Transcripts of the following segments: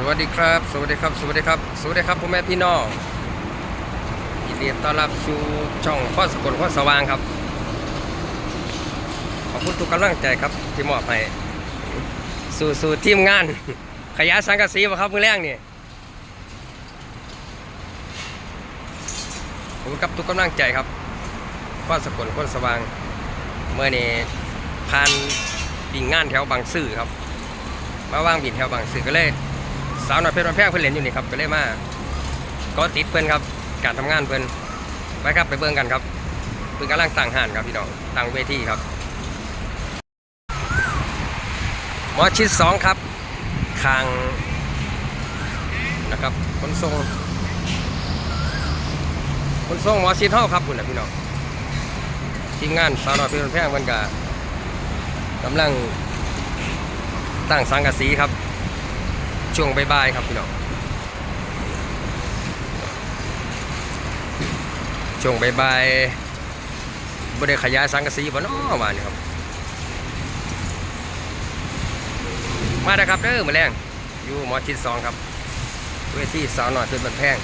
สวัสดีครับ สวัสดีครับ สวัสดีครับ สวัสดีครับพ่อแม่พี่น้องยินดีต้อนรับสู่ช่องข้อสกลข้อสว่างครับ ขอบคุณทุกกำลังใจครับที่มอบให้สู่สู่ทีมงาน ขยะสังกะสีบ่ครับมือแรงนี่ขอบคุณครับทุกกำลังใจครับข้อสกลข้อสว่าง เมื่อนี้ผ่านปิ่งงานแถวบางซื่อครับ มาว่างบินแถวบางซื่อก็เลย สาวหน่อยเพชรวันแพงเพิ่นเล่นอยู่นี่ครับก็เลยมาก็ติดเพิ่นครับ การทำงานเพิ่นไปครับไปเบิ่งกันครับเพิ่นกำลังตั้งห้านครับพี่น้องตั้งเวทีครับหมอชิดสองครับคางนะครับขนส่งขนส่งหมอชิดเท่าครับคุณนะพี่น้องทีมงานสาวหน่อยเพชรวันแพงเพิ่นก็กำลังตั้งสังกะสีครับ ช่วงบ่ายๆครับพี่น้องช่วงบ่ายๆบ่ได้ขยายสังกะสีบ่เนาะว่านี่ครับ มาเด้อครับเด้อมื้อแรงอยู่หมอชิดสองครับ เวทีสาวน้อยเพิ่นบันแพง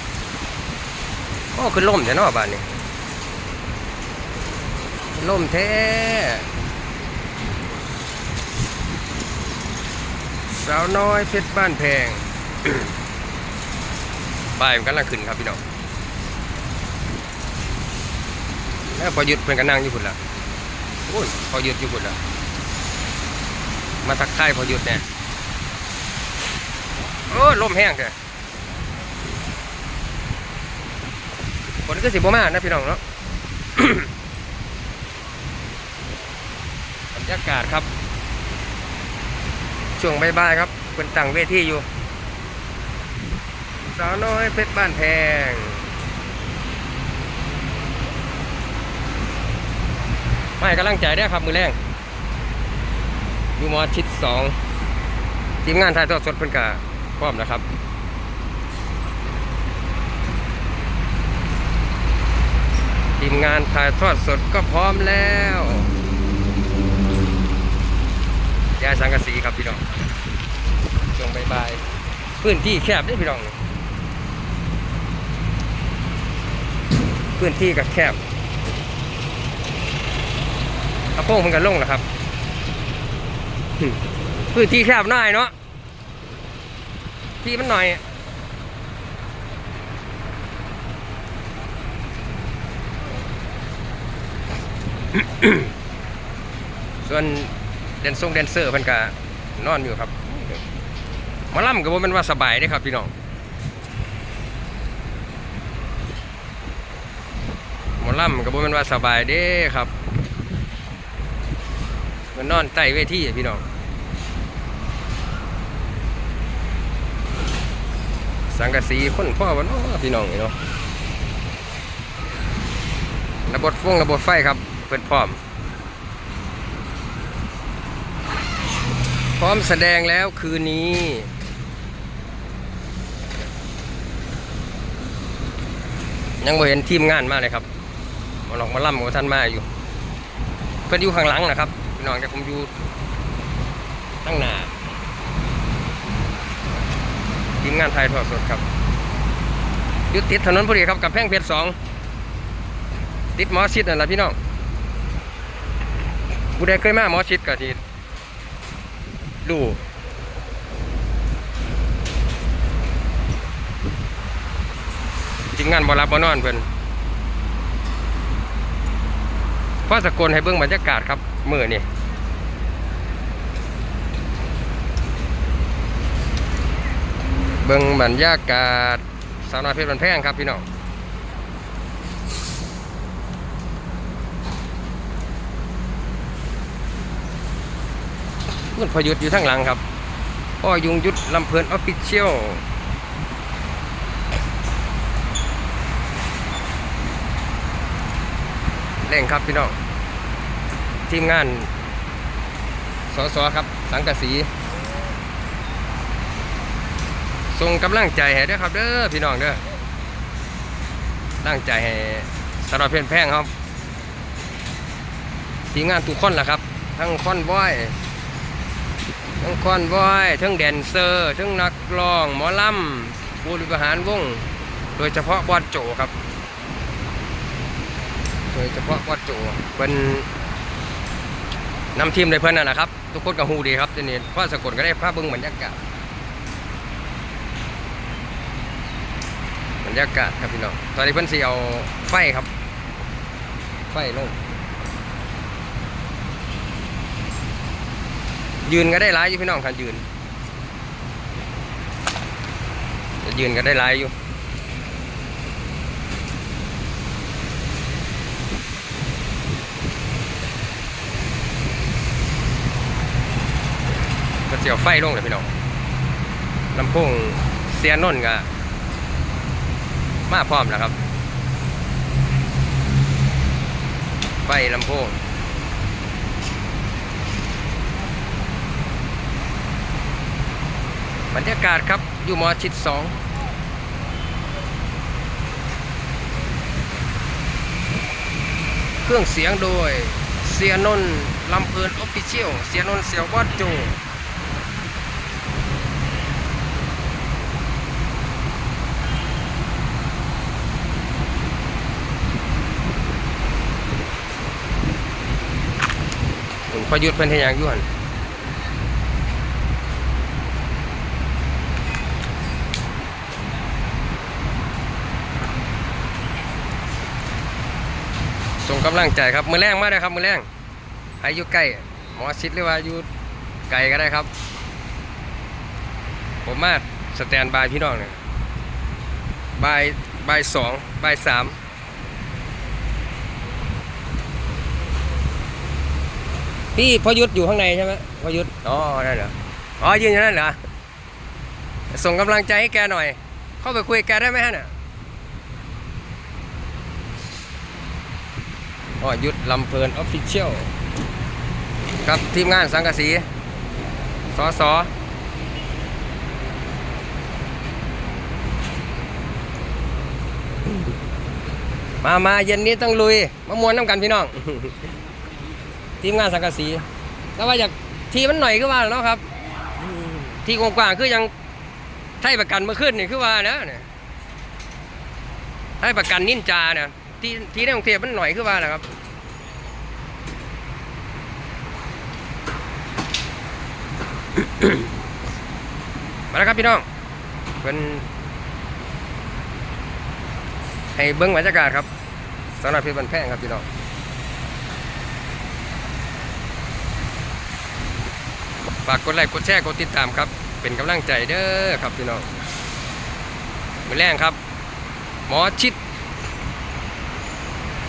โอ้คือล่มแท้เนาะบ้านนี้ล่มแท้ สาวน้อยเพชรบ้านแพงป้ายมันกำลังขึ้นครับพี่น้องแล้วพอหยุดเพิ่อนก็นั่งอยู่พุ่นละโอ้ยพอหยุดอยู่พุ่นละมาทักทายพอหยุดเนี่ยโอ้ลมแห้งแท้ฝนก็สิบมานะพี่น้องเนาะบรรยากาศครับ ช่วงบ่ายๆครับเป็นตั้งเวทีอยู่ สาวน้อยเพชรบ้านแพง ไม่กำลังใจได้ครับมือแรงอยู่มอชิดสองทีมงานถ่ายทอดสดเพิ่นกะพร้อมนะครับทีมงานถ่ายทอดสดก็พร้อมแล้ว ยายสังกะสีครับพี่น้องช่วงบ่ายๆพื้นที่แคบด้อพี่น้องพื้นที่กับแคบกระโปรงมันกันลงนะครับ พื้นที่แคบหน่อยเนาะที่มันหน่อยส่วน แดนซงแดนเซอร์เพิ่นก็นอนอยู่ครับหมาล่ำก็บ่แม่นว่าสบายเด้ครับพี่น้องหมอล่ำก็บ่แม่นว่าสบายเด้ครับมันนอนใต้เวทีพี่น้องสังกะสีคนพ่อวันอ้อพี่น้องเนาะระบบฟงระบบไฟครับเปิดพร้อม ร้อมแสดงแล้วคืนนี้ ยังไม่เห็นทีมงานมาเลยครับมาหลอกมาล่ำกับท่านมาอยู่เพื่อนอยู่ข้างหลังนะครับพี่น้องแต่ผมอยู่ตั้งหน้าทีมงานไทยทอดสดครับยู่ติดถนนพอดีครับกับแพ่งเพชรสองติดหมอชิดนั่นแหละพี่น้องผู้ใดเคยมาหมอชิดก็ที ดู จริงงานบ่รับบ่นอนเพิ่นพ่อสกลให้เบิ่งบรรยากาศครับมือนี่เบิ่งบรรยากาศสาวน้อยเพชรบันแพงครับพี่น้อง คุณพอยุทธอยู่ทั้งหลังครับพ่อยุงยุทธลำเพลินออฟฟิเชียลเร่งครับพี่น้องทีมงานสสครับ สังกะสีส่งกำลังใจให้ด้อครับเด้อพี่น้องเด้อตั้งใจให้สำหรับเพื่อนแพงครับทีมงานทุกคนแหละครับ ทั้งคอนบอย ทั้งคอนวอยทั้งแดนเซอร์ ทั้งนักร้อง หมอลำผู้บริหารวง โดยเฉพาะบอดโจครับ โดยเฉพาะบอดโจเป็นนำทีมในเพื่อนนั่นแหละครับ ทุกคนก็ฮูดีครับทีนี้พ่อสกลก็ได้ภาพเบิ้งบรรยากาศบรรยากาศครับพี่น้องตอนนี้เพิ่อนสิเอาไฟครับ ไฟลง ยืนก็ได้หลายอยู่พี่น้องคันยืนยืนก็ได้หลายอยู่ก็เสียวไฟลงเลยพี่น้องลำโพงเสียนนท์ก็มาพร้อมแล้วครับ ไฟลำโพง บรรยากาศครับอยู่มอชิดสองเครื่องเสียงโดยเสียนนลำเพลินออฟฟิเชียลเสียนนเสียววัดโจผมพอยุดเพิ่นเฮ็ดหยังอยู่หั่น ส่งกำลังใจครับมือแรงมาได้ครับมือแรงใครอยู่ใกล้หมอชิดหรือว่าอยู่ไกลก็ได้ครับ ผมมาสแตนบายพี่น้องเนี่ยบายบายสองบายสามพี่พยุทธอยู่ข้างในใช่ไหมพยุทธอ๋อนั่นเหรออ๋อยืนอยู่นั่นเหรอส่งกำลังใจให้แกหน่อย เข้าไปคุยแกได้ไหมฮะเนี่ย อ๋อยุทธลำเพลินออฟฟิเชียลกับทีมงานสังกสีสอสอมามาเย็นนี้ต้องลุยมามวนน้ำกันพี่น้อง ทีมงานสังกสีแล้วว่าอยากทีมันหน่อยคือว่าเนาะครับ ทีกว้างๆคือยังไทยประกันเมื่อขึ้นนี่คือว่านะเนี่ยไทยประกันนินจาเนี่ย ที่ที่ในกรุงเทพมันหน่อยคือว่านะครับมาแล้วครับพี่น้องเป็นให้เบิ้งบรรยากาศครับสำหรับเพชรบันแพงครับพี่น้องฝากกดไลค์กดแชร์กดติดตามครับ เป็นกำลังใจเด้อครับพี่น้องมือแรงครับ หมอชิด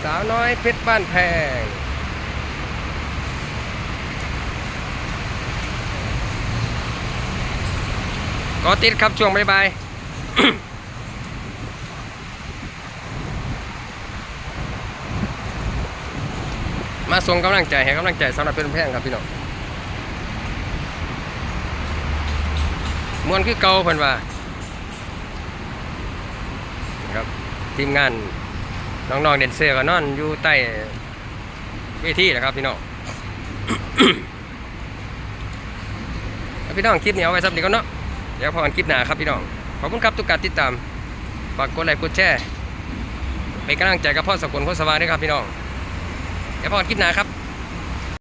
สาวน้อยเพชรบ้านแพง ก็ติดครับช่วงบ่ายๆมาส่งกำลังใจให้กำลังใจสำหรับเพชรบ้านแพงครับพี่น้องมวนคือเก่าเพิ่นว่าครับทีมงาน น้องๆเด่นเซอร์ก็นอนอยู่ใต้เวทีนะครับพี่น้องแล้วพี่น้องคลิปนี้เอาไว้สักนิดก่อนเนาะเดี๋ยวพอกันคลิปหน้าครับพี่น้องขอบคุณครับทุกการติดตามฝากกดไลค์กดแชร์เป็นกำลังใจกับพ่อสกุลโคสวาด้วยครับพี่น้องเดี๋ยวพอกันคลิปหน้าครับ